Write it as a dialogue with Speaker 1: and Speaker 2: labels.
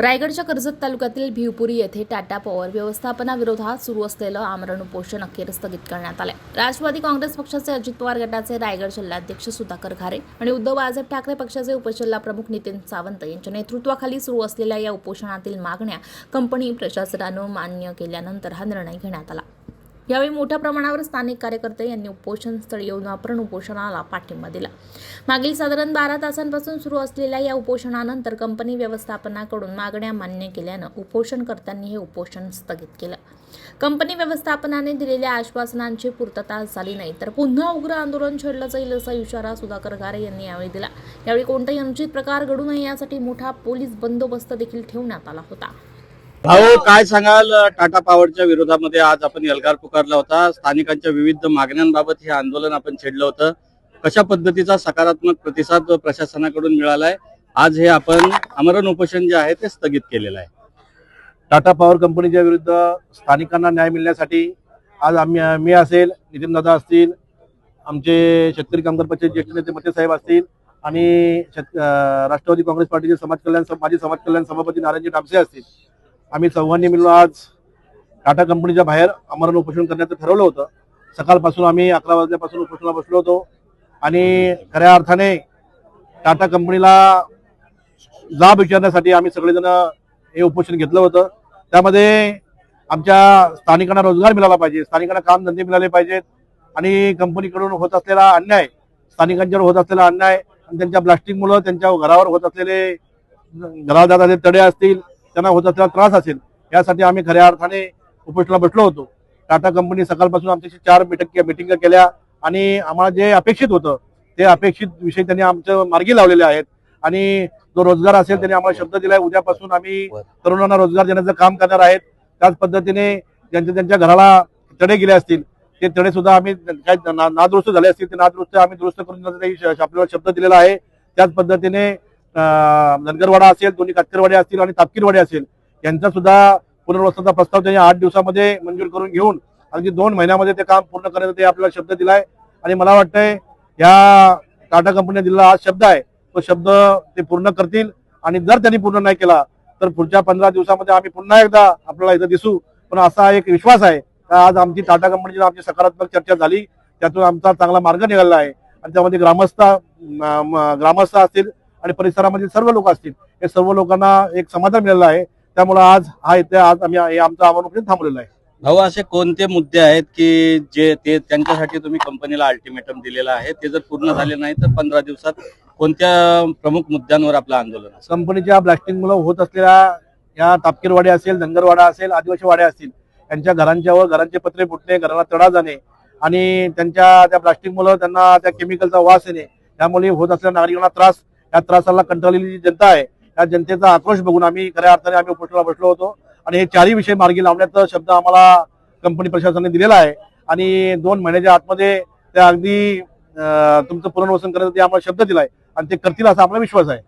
Speaker 1: रायगडच्या कर्जत तालुक्यातील भिवपुरी येथे टाटा पॉवर व्यवस्थापनाविरोधात सुरू असलेलं आमरण उपोषण अखेर स्थगित करण्यात आलं राष्ट्रवादी काँग्रेस पक्षाचे अजित पवार गटाचे रायगड जिल्हाध्यक्ष सुधाकर घारे आणि उद्धव बाळासाहेब ठाकरे पक्षाचे उपजिल्हा प्रमुख नितीन सावंत यांच्या नेतृत्वाखाली सुरू असलेल्या या उपोषणातील मागण्या कंपनी प्रशासनानं मान्य केल्यानंतर हा निर्णय घेण्यात आला. यावेळी मोठ्या प्रमाणावर स्थानिक कार्यकर्ते यांनी उपोषणस्थळी येऊन आपण उपोषणाला पाठिंबा दिला. मागील साधारण बारा तासांपासून सुरू असलेल्या या उपोषणानंतर कंपनी व्यवस्थापनाकडून मागण्या मान्य केल्यानं उपोषणकर्त्यांनी हे उपोषण स्थगित केलं. कंपनी व्यवस्थापनाने दिलेल्या आश्वासनांची पूर्तता झाली नाही तर पुन्हा उग्र आंदोलन छेडलं जाईल असा इशारा सुधाकर गारे यांनी यावेळी दिला. यावेळी कोणताही अनुचित प्रकार घडू नये यासाठी मोठा पोलीस बंदोबस्त देखील ठेवण्यात आला होता.
Speaker 2: भाऊ काय सांगाल? टाटा पॉवरच्या विरोधामध्ये आज आपण एल्गार पुकारला होता. स्थानिकांच्या विविध मागण्यांबाबत हे आंदोलन आपण छेडलं होतं. कशा पद्धतीचा सकारात्मक प्रतिसाद प्रशासनाकडून मिळालाय? आज हे आपण आमरण उपोषण जे आहे ते स्थगित केलेलं आहे.
Speaker 3: टाटा पॉवर कंपनीच्या विरुद्ध स्थानिकांना न्याय मिळण्यासाठी आज आम्ही मी असेल नितीन दादा असतील आमचे शेतकरी कामगार पक्षाचे ज्येष्ठ नेते मते साहेब असतील आणि राष्ट्रवादी काँग्रेस पार्टीचे समाज कल्याण माजी समाज कल्याण सभापती नारायणजी टापसे असतील. आम्ही चौघांनी मिळून आज टाटा कंपनीच्या बाहेर आमरण उपोषण करण्याचं ठरवलं होतं. सकाळपासून आम्ही अकरा वाजल्यापासून उपोषणाला बसलो होतो. आणि खऱ्या अर्थाने टाटा कंपनीला जाब विचारण्यासाठी आम्ही सगळेजण हे उपोषण घेतलं होतं. त्यामध्ये आमच्या स्थानिकांना रोजगार मिळाला पाहिजे स्थानिकांना कामधंदे मिळाले पाहिजेत. आणि कंपनीकडून होत असलेला अन्याय स्थानिकांच्यावर होत असलेला अन्याय आणि त्यांच्या ब्लास्टिंगमुळं त्यांच्या घरावर होत असलेले घरावर जात असलेले तडे असतील त्यांना होत असलेला त्रास असेल यासाठी आम्ही खऱ्या अर्थाने उपोषणाला बसलो होतो. टाटा कंपनी सकाळपासून आमच्याशी चार मिटिंग मिटिंग केल्या आणि आम्हाला जे अपेक्षित होतं ते अपेक्षित विषय त्यांनी आमच्या मार्गी लावलेले आहेत. आणि जो रोजगार असेल त्यांनी आम्हाला शब्द दिलाय. उद्यापासून आम्ही तरुणांना रोजगार देण्याचं काम करणार आहेत. त्याच पद्धतीने ज्यांच्या त्यांच्या घराला तडे गेले असतील ते तडे सुद्धा आम्ही काय नादुरुस्त झाले असतील ते नादुरुस्त आम्ही दुरुस्त करून आपल्याला शब्द दिलेला आहे. त्याच पद्धतीने धनगरवाडा असेल दोन्ही कातकरवाडे असतील आणि तापकीरवाडे असेल यांचा सुद्धा पुनर्वसनाचा प्रस्ताव त्यांनी आठ दिवसामध्ये मंजूर करून घेऊन अगदी दोन महिन्यामध्ये ते काम पूर्ण करण्याचा ते आपल्याला शब्द दिलाय. आणि मला वाटतंय या टाटा कंपनीने दिलेला हा शब्द आहे तो शब्द ते पूर्ण करतील. आणि जर त्यांनी पूर्ण नाही केला तर पुढच्या पंधरा दिवसामध्ये आम्ही पुन्हा एकदा आपल्याला इथं दिसू. पण असा एक विश्वास आहे आज आमची टाटा कंपनीची आमची सकारात्मक चर्चा झाली त्यातून आमचा चांगला मार्ग निघाला आहे. आणि त्यामध्ये ग्रामस्थ ग्रामस्थ असतील आणि परिसरामधील सर्व लोक असतील. हे सर्व लोकांना एक समाधान मिळालं आहे. त्यामुळे आज हा इथे आज आम्ही हे आमचं आव्हान थांबलेलं आहे.
Speaker 2: भाऊ असे कोणते मुद्दे आहेत की जे ते त्यांच्यासाठी तुम्ही कंपनीला अल्टिमेटम दिलेला आहे? ते जर पूर्ण झाले नाही तर पंधरा दिवसात कोणत्या प्रमुख मुद्द्यांवर आपलं आंदोलन
Speaker 3: कंपनीच्या ब्लास्टिंगमुळे होत असलेल्या या तापकीरवाडी असेल धनगरवाडा असेल आदिवासी वाड्या असतील त्यांच्या घरांच्यावर घरांचे पत्रे फुटणे घराला तडा जाणे आणि त्यांच्या त्या प्लास्टिकमुळे त्यांना त्या केमिकलचा वास येणे त्यामुळे होत असलेल्या नागरिकांना त्रास या त्रासाला कंटाळलेली जी जनता आहे त्या जनतेचा आक्रोश बघून आम्ही खऱ्या अर्थाने आम्ही उपोषणाला बसलो होतो. आणि हे चारही विषय मार्गी लावण्याचा शब्द आम्हाला कंपनी प्रशासनाने दिलेला आहे. आणि दोन महिन्याच्या आतमध्ये त्या अगदी तुमचं पुनर्वसन करण्याचा ते आम्हाला शब्द दिलाय. आणि ते करतील असा आम्हाला विश्वास आहे.